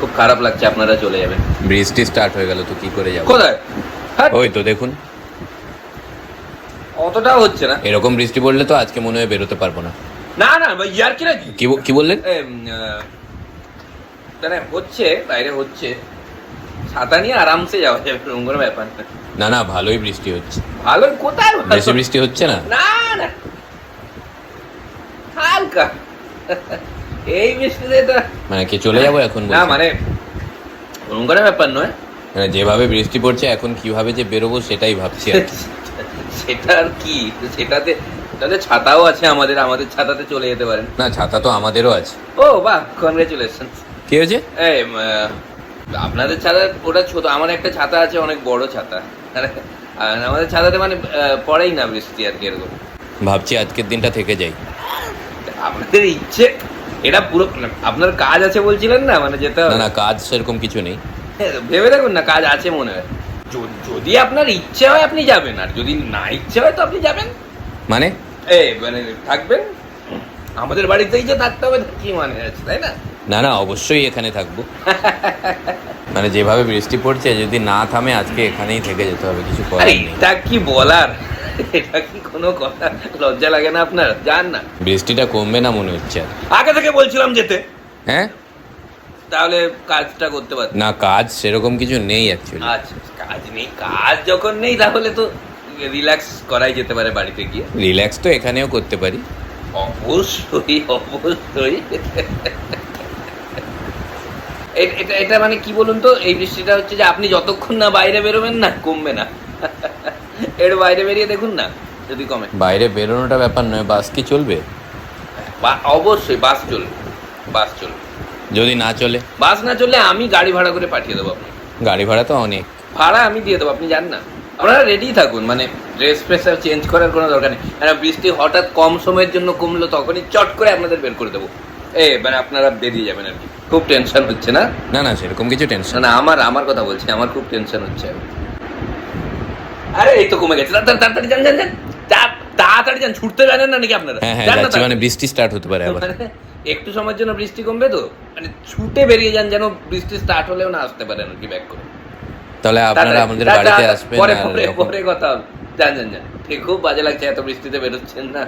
খুব খারাপ লাগছে আপনারা চলে যাবেন। বৃষ্টি স্টার্ট হয়ে গেল তো কি করে যাব? কোথায়? ওই তো দেখুন। অতটাও হচ্ছে না। এরকম বৃষ্টি পড়লে তো আজকে মনে হয় বেরোতে পারব না। না না ইয়ার কি? নাকি কি বললেন? মানে হচ্ছে বাইরে হচ্ছে। ছাতা নিয়ে আরামসে যাওয়া যাবে এরকম কোনো ব্যাপার না। না না ভালোই বৃষ্টি হচ্ছে। ভালো কোথায়? বেশি বৃষ্টি হচ্ছে না? না না। হালকা। এই বৃষ্টিতে তো মানে কি চলে যাব এখন না মানে ওরকম করে ব্যাপার নয়। মানে যেভাবে বৃষ্টি পড়ছে এখন কীভাবে যে বেরোবো সেটাই ভাবছি সেটা আর কি? সেটাতে তাহলে ছাতাও আছে আমাদের আমাদের ছাতাতে চলে যেতে পারেন। না ছাতা তো আমাদেরও আছে। ও বাহ কনগ্রেচুলেশন কি হয়েছে? এই আপনাদের ছাতা ওটা ছোট আমার একটা ছাতা আছে অনেক বড় ছাতা। আর আমাদের ছাতাতে মানে পড়েই না বৃষ্টি আর কি এরকম। ভাবছি আজকের দিনটা থেকে যাই। আপনাদের ইচ্ছে এটা পুরো আপনার কাজ আছে বলছিলেন না? মানে যেতে না হবে না কাজ সেরকম কিছু নেই। ভেবে দেখুন না কাজ আছে মনে হয়। যদি আপনার ইচ্ছে হয় আপনি যাবেন আর যদি না ইচ্ছে হয় তো আপনি যাবেন। মানে? এই মানে থাকবেন। আমাদের বাড়িতেই যে থাকতে হবে কি মানে আছে তাই না? না না অবশ্যই এখানে থাকব। মানে যেভাবে বৃষ্টি পড়ছে যদি না থামে আজকে এখানেই থেকে যেতে হবে কিছু করার নেই। এটা কি বলার? এটা কি কোনো কথা? লজ্জা লাগে না আপনার? যান না। বৃষ্টিটা কমবে না মনে হচ্ছে আগে থেকে বলছিলাম যেতে। হ্যাঁ? তাহলে কাজটা করতে পারতেন না কাজ সেরকম কিছু নেই অ্যাকচুয়ালি আচ্ছা কাজ নেই। কাজ যখন নেই তাহলে তো রিল্যাক্স করাই যেতে পারে বাড়িতে গিয়ে। রিল্যাক্স তো এখানেও করতে পারি। অবশ্যই অবশ্যই। এটা এটা মানে কি বলুন তো? এই বৃষ্টিটা হচ্ছে যে আপনি যতক্ষণ না বাইরে বেরোবেন না কমবে না। এর বাইরে বেরিয়ে দেখুন না যদি কমে। বাইরে বেরোনোটা ব্যাপার নয় বাস কি চলবে? বা- অবশ্যই বাস চলবে বাস চলবে। যদি না চলে? বাস না চললে আমি গাড়ি ভাড়া করে পাঠিয়ে দেবো আপনি গাড়ি ভাড়া তো অনেক। ভাড়া আমি দিয়ে দেবো আপনি জান না। আপনারা রেডি থাকুন মানে ড্রেস ফ্রেস চেঞ্জ করার কোনো দরকার নেই। আর বৃষ্টি হঠাৎ কম সময়ের জন্য কমলো তখনই চট করে আপনাদের বের করে দেবো। এ মানে আপনারা বেরিয়ে যাবেন আর কি। খুব টেনশন হচ্ছে না? না না সেরকম কিছু টেনশন না আমার আমার কথা বলছি আমার খুব টেনশন হচ্ছে। আরে এই তো কমে গেছে। তাড়াতাড়ি যান যান যান। তাড়াতাড়ি যান ছুটতে জানেন না নাকি আপনারা? হ্যাঁ হ্যাঁ মানে বৃষ্টি স্টার্ট হতে পারে আবার। মানে একটু সময়ের জন্য বৃষ্টি কমবে তো? মানে ছুটে বেরিয়ে যান যেন বৃষ্টি স্টার্ট হলেও না আসতে পারেন আর কি ব্যাক করে। তাহলে আপনারা আমাদের বাড়িতে আসবেন পরে পরে কথা যান যান যান। ঠিক খুব বাজে লাগছে এত বৃষ্টিতে বেরোচ্ছেন না।